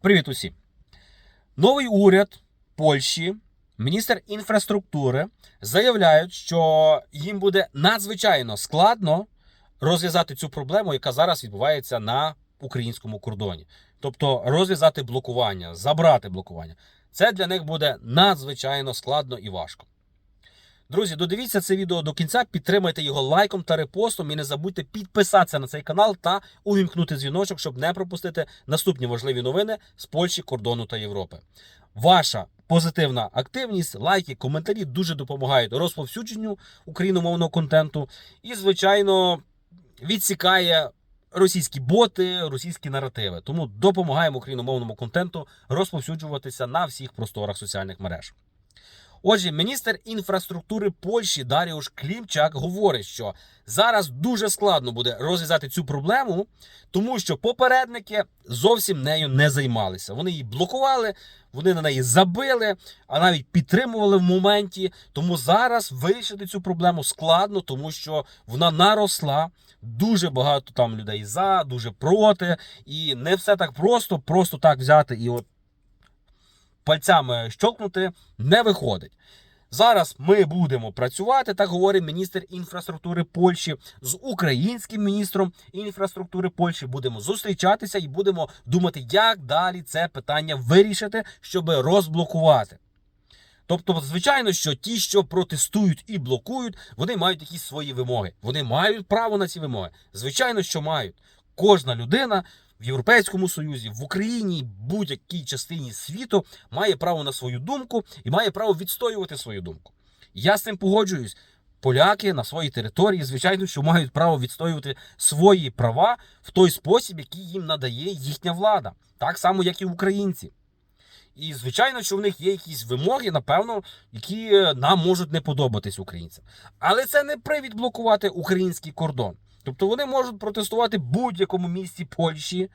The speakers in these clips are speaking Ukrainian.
Привіт усім! Новий уряд Польщі, міністр інфраструктури заявляють, що їм буде надзвичайно складно розв'язати цю проблему, яка зараз відбувається на українському кордоні. Тобто розв'язати блокування, забрати блокування. Це для них буде надзвичайно складно і важко. Друзі, додивіться це відео до кінця, підтримайте його лайком та репостом і не забудьте підписатися на цей канал та увімкнути дзвіночок, щоб не пропустити наступні важливі новини з Польщі, кордону та Європи. Ваша позитивна активність, лайки, коментарі дуже допомагають розповсюдженню україномовного контенту і, звичайно, відсікає російські боти, російські наративи. Тому допомагаємо україномовному контенту розповсюджуватися на всіх просторах соціальних мереж. Отже, міністр інфраструктури Польщі Даріуш Клімчак говорить, що зараз дуже складно буде розв'язати цю проблему, тому що попередники зовсім нею не займалися. Вони її блокували, вони на неї забили, а навіть підтримували в моменті. Тому зараз вирішити цю проблему складно, тому що вона наросла. Дуже багато там людей за, дуже проти, і не все так просто, просто так взяти і от пальцями щокнути не виходить. Зараз ми будемо працювати, так говорить міністр інфраструктури Польщі з українським міністром інфраструктури Польщі. Будемо зустрічатися і будемо думати, як далі це питання вирішити, щоб розблокувати. Тобто, звичайно, що ті, що протестують і блокують, вони мають якісь свої вимоги. Вони мають право на ці вимоги. Звичайно, що мають. Кожна людина в Європейському Союзі, в Україні, будь-якій частині світу має право на свою думку і має право відстоювати свою думку. Я з цим погоджуюсь. Поляки на своїй території, звичайно, що мають право відстоювати свої права в той спосіб, який їм надає їхня влада, так само, як і українці. І звичайно, що в них є якісь вимоги, напевно, які е, нам можуть не подобатись українцям. Але це не привід блокувати український кордон. Тобто вони можуть протестувати в будь-якому місці Польщі,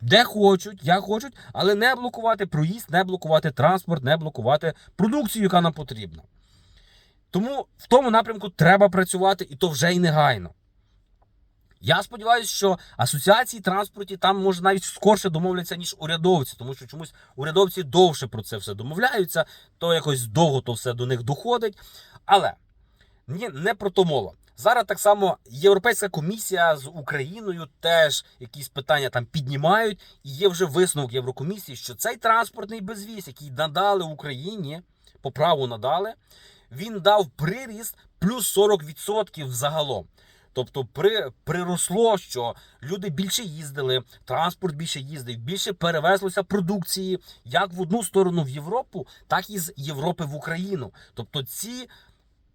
де хочуть, як хочуть, але не блокувати проїзд, не блокувати транспорт, не блокувати продукцію, яка нам потрібна. Тому в тому напрямку треба працювати, і то вже й негайно. Я сподіваюся, що асоціації транспорті там може навіть скорше домовляться, ніж урядовці, тому що чомусь урядовці довше про це все домовляються, то якось довго то все до них доходить. Але ні, не про то мова. Зараз так само Європейська комісія з Україною теж якісь питання там піднімають, і є вже висновок Єврокомісії, що цей транспортний безвіз, який надали Україні, по праву надали, він дав приріст плюс 40% загалом. Тобто при, приросло, що люди більше їздили, транспорт більше їздив, більше перевезлося продукції як в одну сторону в Європу, так і з Європи в Україну. Тобто ці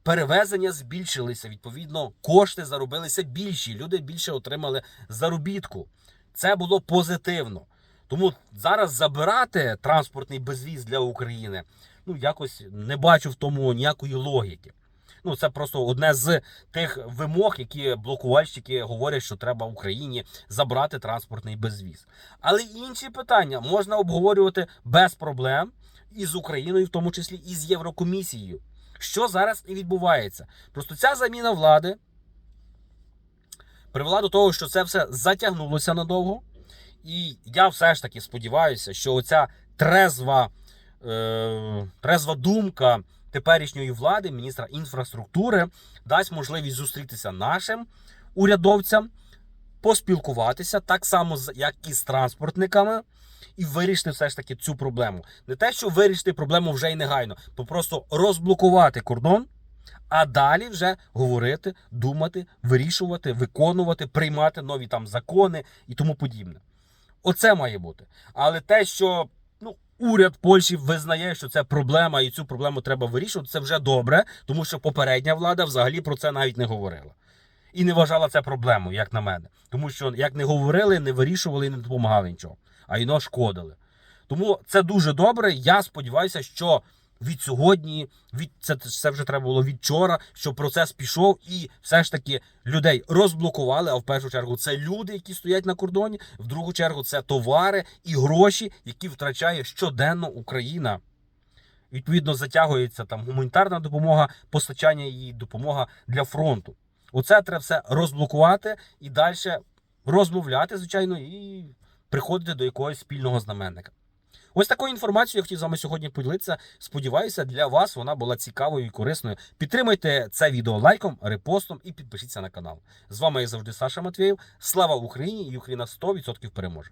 перевезення збільшилися. Відповідно, кошти заробилися більші. Люди більше отримали заробітку. Це було позитивно. Тому зараз забирати транспортний безвіз для України, ну якось не бачу в тому ніякої логіки. Ну, це просто одне з тих вимог, які блокувальщики говорять, що треба Україні забрати транспортний безвіз. Але інші питання можна обговорювати без проблем і з Україною, в тому числі і з Єврокомісією. Що зараз і відбувається? Просто ця заміна влади привела до того, що це все затягнулося надовго. І я все ж таки сподіваюся, що оця трезва, е, трезва думка теперішньої влади, міністра інфраструктури, дасть можливість зустрітися нашим урядовцям, поспілкуватися так само, як і з транспортниками, і вирішити все ж таки цю проблему. Не те, що вирішити проблему вже й негайно, бо просто розблокувати кордон. А далі вже говорити, думати, вирішувати, виконувати, приймати нові там закони і тому подібне. Оце має бути. Але те, що ну, уряд Польщі визнає, що це проблема, і цю проблему треба вирішувати, це вже добре, тому що попередня влада взагалі про це навіть не говорила. І не вважала це проблемою, як на мене. Тому що як не говорили, не вирішували і не допомагали нічого, а іно шкодили. Тому це дуже добре. Я сподіваюся, що від сьогодні, від це, це вже треба було від вчора, що процес пішов, і все ж таки людей розблокували. А в першу чергу це люди, які стоять на кордоні. В другу чергу це товари і гроші, які втрачає щоденно Україна. Відповідно, затягується там гуманітарна допомога, постачання і допомога для фронту. Оце треба все розблокувати і далі розмовляти, звичайно, і приходити до якогось спільного знаменника. Ось такою інформацією я хотів з вами сьогодні поділитися. Сподіваюся, для вас вона була цікавою і корисною. Підтримайте це відео лайком, репостом і підпишіться на канал. З вами я завжди Саша Матвєєв. Слава Україні! І Україна 100% переможе!